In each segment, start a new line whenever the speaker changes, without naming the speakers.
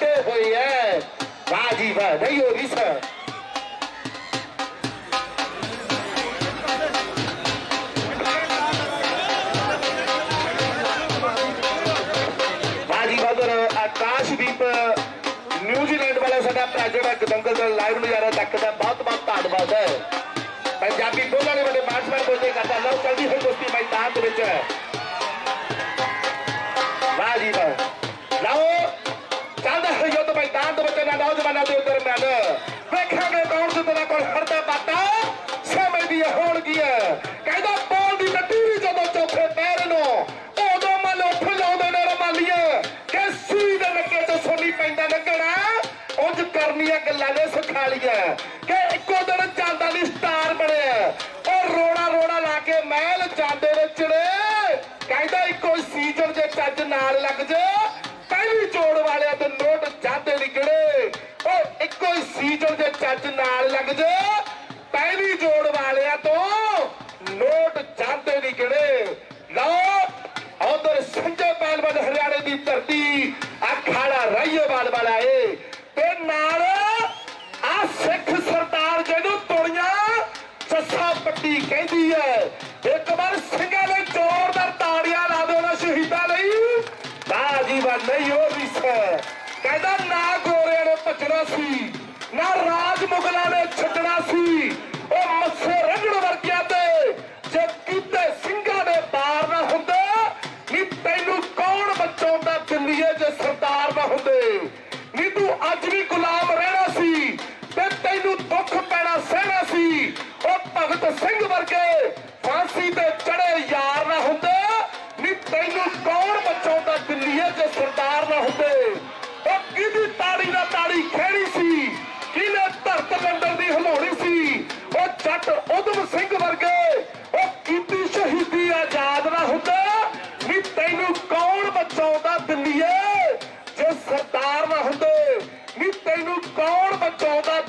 ਕੱਢੇ ਹੋਏ ਹੈ। ਵਾਹ ਜੀ ਵਾਹ, ਨਹੀਂ ਹੋ ਰਹੀ ਸਰ। ਬਾਜੀ ਆਕਾਸ਼ਦੀਪ ਨਿਊਜ਼ੀਲੈਂਡ ਵਾਲਾ ਸਾਡਾ ਭਰਾ ਜਿਹੜਾ ਗਦੰਗਲ ਦਾ ਲਾਈਵ ਨਜ਼ਾਰਾ ਤੱਕਦਾ ਬਹੁਤ ਬਹੁਤ ਧੰਨਵਾਦ ਹੈ। ਪੰਜਾਬੀ ਬੋਲਣ ਵਾਲੇ ਵੱਡੇ ਮਾਰਸ਼ਮੈਨ ਬੋਲਦੇ ਕਰਦਾ, ਲਓ, ਚਲਦੀ ਹੋਈ ਕੁਸ਼ਤੀ ਮੈਦਾਨ ਦੇ ਵਿੱਚ। ਵੇਖਾਂਗੇ ਕੌਣ ਜਿੱਤਦਾ ਕੋਲ ਹਰਦਾ ਬਾਟਾ ਸਮੇਂ ਦੀ ਹੋਣਗੀਆਂ ਕਹਿੰਦਾ, ਬੋਲ ਦੀ ਟੱਟੀ ਵੀ ਜਦੋਂ ਚੌਥੇ ਪੈਰ ਨੂੰ, ਉਦੋਂ ਮਨ ਉੱਠ ਲਾਉਂਦੇ ਨੇ ਰਮਾਲੀਆਂ ਕਿ ਸੂਈ ਦੇ ਲੱਗੇ ਤੋਂ ਸੋਨੀ ਪੈਂਦਾ ਲੱਗਣਾ ਉਂਝ ਕਰਨੀਆਂ ਗੱਲਾਂ ਨੇ ਸਿਖਾਲੀਆਂ ਕਿ ਇੱਕੋ ਦਿਨ ਚੱਲਦਾ ਨਹੀਂ ਸਟਾਰ ਬਣਿਆ। ਉਹ ਰੋੜਾ ਰੋੜਾ ਲਾ ਕੇ ਮਹਿਲ ਜਾਂਦੇ ਨੇ। ਚੜੇ ਕਹਿੰਦਾ, ਇੱਕੋ ਸੀਜ਼ਨ ਜੇ ਚੱਜ ਨਾਲ ਲੱਗ ਜਾ। ਸੀਜ਼ਨ ਦੇ ਚੱਜ ਨਾਲ ਲੱਗ ਜਾ ਪਹਿਲੀ ਜੋੜ ਵਾਲਿਆਂ ਤੋਂ ਨੋਟ ਜਾਂਦੇ ਨਿਕੜੇ ਲਓ, ਉਧਰ ਸੰਜੇ ਪਹਿਲਵਾਨ ਹਰਿਆਣੇ ਦੀ ਧਰਤੀ, ਅਖਾੜਾ ਰਾਈਏਵਾਲ ਵਾਲਾ ਏ ਤੇ ਨਾਲ ਆ ਸਿੱਖ ਸਰਦਾਰ ਜਿਹਨੂੰ ਤੋੜੀਆਂ ਸੱਸਾ ਪੱਟੀ ਕਹਿੰਦੀ ਐ ਇੱਕ ਵਾਰ ਸਿੰਘਾਂ ਨੇ ਜ਼ੋਰਦਾਰ ਤਾੜੀਆਂ ਲਾ ਦਿਓ ਨਾ ਸ਼ਹੀਦਾਂ ਲਈ। ਬਾਜੀ ਵਾ ਨਹੀਂ, ਉਹ ਰਹੀ ਸੈ। ਕਹਿੰਦਾ ਨਾ ਗੋਰਿਆਂ ਨੇ ਭੱਜਣਾ ਸੀ। ਨਾ ਰਾਜ ਮੁਗਲਾਂ ਨੇ ਛੱਡਣਾ ਸੀ। ਉਹ ਮੱਸੇ ਰੰਗੜ ਵਰਗਿਆਂ ਤੇ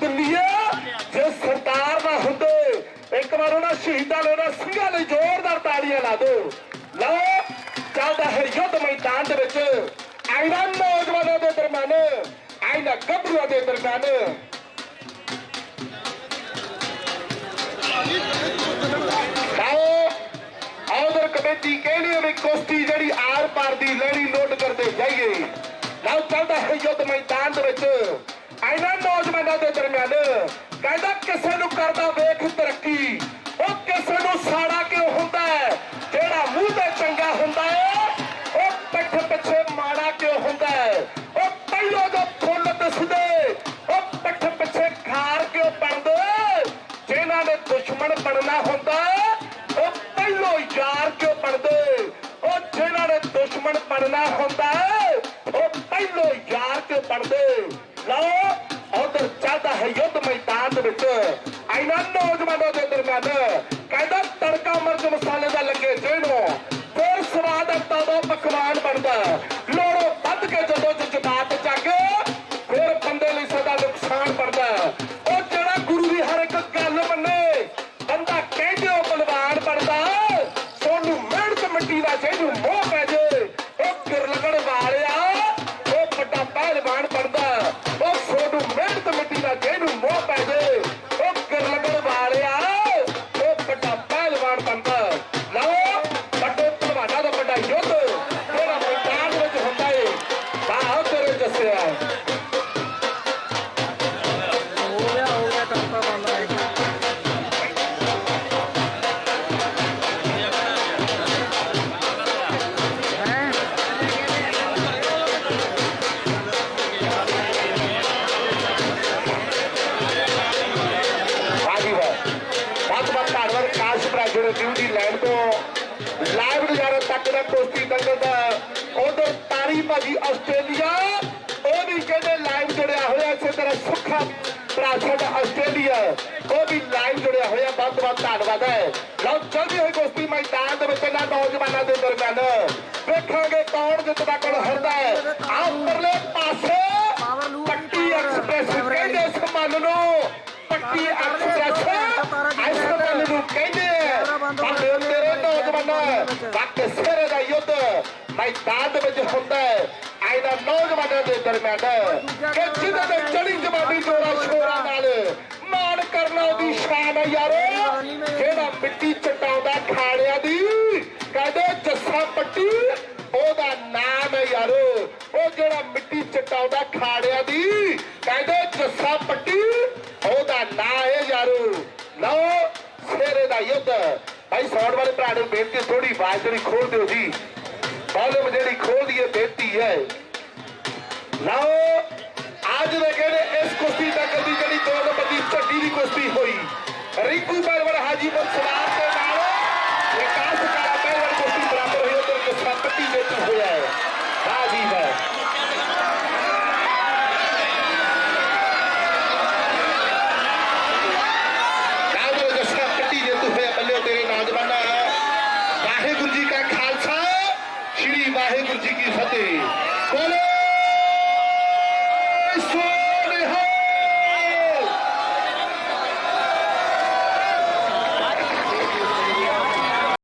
ਬਚਾਉਂਦਾ ਜੇ ਸਰਦਾਰ ਨਾ ਹੁੰਦੇ, ਇੱਕ ਵਾਰ ਉਹਨਾਂ ਸ਼ਹੀਦਾਂ ਲਈ ਉਹਨਾਂ ਸਿੰਘਾਂ ਲਈ ਜ਼ੋਰਦਾਰ ਤਾੜੀਆਂ ਲਾ ਦਿਓ ਲਓ, ਚੱਲਦਾ ਹੈ ਯੁੱਧ ਮੈਦਾਨ ਦੇ ਵਿੱਚ। ਆਇਨਾ ਨੌਜਵਾਨਾਂ ਦੇ ਦਰਮਿਆਨ, ਆਇਨਾ ਗੱਭਰੂਆਂ ਦੇ ਦਰਮਿਆਨ। ਆਉਦਰ ਕਮੇਟੀ ਕਹਿੰਦੀ ਹੈ ਵੀ ਕੁਸ਼ਤੀ ਜਿਹੜੀ ਆਰ ਪਾਰ ਦੀ ਲੈਣੀ ਨੋਟ ਕਰਦੇ ਜਾਈਏ। ਲਓ, ਚੱਲਦਾ ਹੈ ਯੁੱਧ ਮੈਦਾਨ ਦੇ ਵਿੱਚ। ਆਇਨਾ ਨੌਜਵਾਨਾਂ ਦੇ ਦਰਮਿਆਨ ਕਹਿੰਦਾ ਕਿਸੇ ਨੂੰ ਕਰਦਾ ਵੇਖ ਤਰੱਕੀ, ਉਹ ਕਿਸੇ ਨੂੰ ਸਾੜਾ ਕਿਉਂ ਹੁੰਦਾ ਹੈ? ਜਿਹੜਾ ਮੂੰਹ ਤੇ ਚੰਗਾ ਹੁੰਦਾ ਹੈ, ਉਹ ਪਿੱਠ ਪਿੱਛੇ ਮਾੜਾ ਕਿਉਂ ਹੁੰਦਾ ਹੈ? ਉਹ ਪਹਿਲੋਂ ਜੋ ਫੁੱਲ ਦਿਸਦੇ, ਉਹ ਪਿੱਠ ਪਿੱਛੇ ਖਾਰ ਕਿਉਂ ਬਣਦੇ? ਜਿਹਨਾਂ ਨੇ ਦੁਸ਼ਮਣ ਬਣਨਾ ਹੁੰਦਾ, ਉਹ ਪਹਿਲੋਂ ਯਾਰ ਕਿਉਂ ਬਣਦੇ? ਉਹ ਜਿਹਨਾਂ ਨੇ ਦੁਸ਼ਮਣ ਬਣਨਾ ਹੁੰਦਾ, ਉਹ ਪਹਿਲੋਂ ਯਾਰ ਕਿਉਂ ਬਣਦੇ? ਲਓ, ਉਧਰ ਚੱਲਦਾ ਹੈ ਯੁੱਧ ਮੈਦਾਨ ਦੇ ਵਿੱਚ। ਆਇਨਾ ਨੌਜਵਾਨਾਂ ਦੇ ਦਰਮਿਆਨ ਕਹਿੰਦਾ ਤੜਕਾ ਮਿਰਚ ਮਸਾਲੇ ਦਾ ਲੱਗੇ ਜਿਹਨੂੰ ਫਿਰ ਸਵਾਦ ਦਾ ਪਕਵਾਨ ਬਣਦਾ। ਦਾ ਕੁਸ਼ਤੀ ਦੰਗਲ ਦਾ ਉਧਰ ਤਾਰੀ ਭਾਜੀ ਆਸਟ੍ਰੇਲੀਆ ਉਹ ਵੀ ਕਹਿੰਦੇ ਲਾਈਵ ਜੁੜਿਆ ਹੋਇਆ ਇਸੇ ਤਰ੍ਹਾਂ ਸੁੱਖਾ ਭਰਾ ਸਾਡਾ ਆਸਟ੍ਰੇਲੀਆ ਉਹ ਵੀ ਲਾਈਵ ਜੁੜਿਆ ਹੋਇਆ ਬਹੁਤ ਬਹੁਤ ਧੰਨਵਾਦ ਹੈ। ਲਓ ਜਲਦੀ ਹੋਈ ਕੁਸ਼ਤੀ ਮੈਦਾਨ ਦੇ ਵਿੱਚ ਇਹਨਾਂ ਨੌਜਵਾਨਾਂ ਦੇ ਦਰਮਿਆਨ। ਵੇਖਾਂਗੇ ਕੌਣ ਜਿੱਤਦਾ ਕੋਲ ਹਰਦਾ ਹੈ। ਆਹ ਉੱਪਰਲੇ ਪਾਸੇ ਪੱਟੀ ਐਕਸਪ੍ਰੈਸ ਕਹਿੰਦੇ ਇਸ ਮਨ ਨੂੰ। ਪੱਟੀ ਐਕਸਪ੍ਰੈਸ ਇਸ ਮਨ ਨੂੰ ਕਹਿੰਦੇ ਆ ਬਾਬੇ ਤੇਰੇ ਸਿਰੇ ਦਾ ਯੁੱਧ ਮੈਦਾਨ ਦੇ ਵਿੱਚ ਹੁੰਦਾ ਹੈ। ਆਇਦਾ ਨੌਜਵਾਨਾਂ ਦੇ ਦਰਮਿਆਨ ਕਿ ਜਿਹਦੇ ਤੇ ਚੜੀ ਜਵਾਨੀ ਜੋੜਾ ਸ਼ੋਰਾ ਨਾਲ ਮਾਣ ਕਰਨਾ ਉਹਦੀ ਸ਼ਾਨ ਹੈ ਯਾਰੋ। ਜਿਹੜਾ ਮਿੱਟੀ ਚਟਾਉਂਦਾ ਖਾੜਿਆਂ ਦੀ, ਕਹਿੰਦੇ ਜੱਸਾ ਪੱਟੀ, ਉਹਦਾ ਨਾਮ ਹੈ ਯਾਰੋ। ਉਹ ਜਿਹੜਾ ਮਿੱਟੀ ਚਟਾਉਂਦਾ ਖਾੜਿਆਂ ਦੀ, ਕਹਿੰਦੇ ਜੱਸਾ ਪੱਟੀ, ਉਹਦਾ ਨਾਂ ਹੈ ਯਾਰੋ। ਲਓ ਸ਼ੇਰੇ ਦਾ ਯੁੱਧ। ਭਾਈ ਵਾਲੇ ਭਰਾ ਨੂੰ ਬੇਨਤੀ ਥੋੜੀ ਆਵਾਜ਼ ਜਿਹੜੀ ਖੋਲ ਦਿਓ ਜੀ। ਵਾਲੀਅਮ ਜਿਹੜੀ ਖੋਲ ਦਈਏ ਬੇਨਤੀ ਹੈ। ਲਓ, ਅੱਜ ਦੇ ਕਹਿੰਦੇ ਇਸ ਕੁਸ਼ਤੀ ਤੱਕ ਦੀ ਜਿਹੜੀ ਦੋ ਨੰਬਰ ਦੀ ਝੱਡੀ ਦੀ ਕੁਸ਼ਤੀ ਹੋਈ। ਰਿੰਕੂ ਬਲਵਰ ਹਾਜੀਪੁਰ ਸਵਾਰ ਦੇ ਨਾਲ। ਵਿਕਾਸ ਕਾਲਾ ਪਹਿਲਵਾਨ ਕੁਸ਼ਤੀ ਬਰਾਬਰ ਹੋਈ, ਉਧਰ ਜੱਸਾ ਪੱਟੀ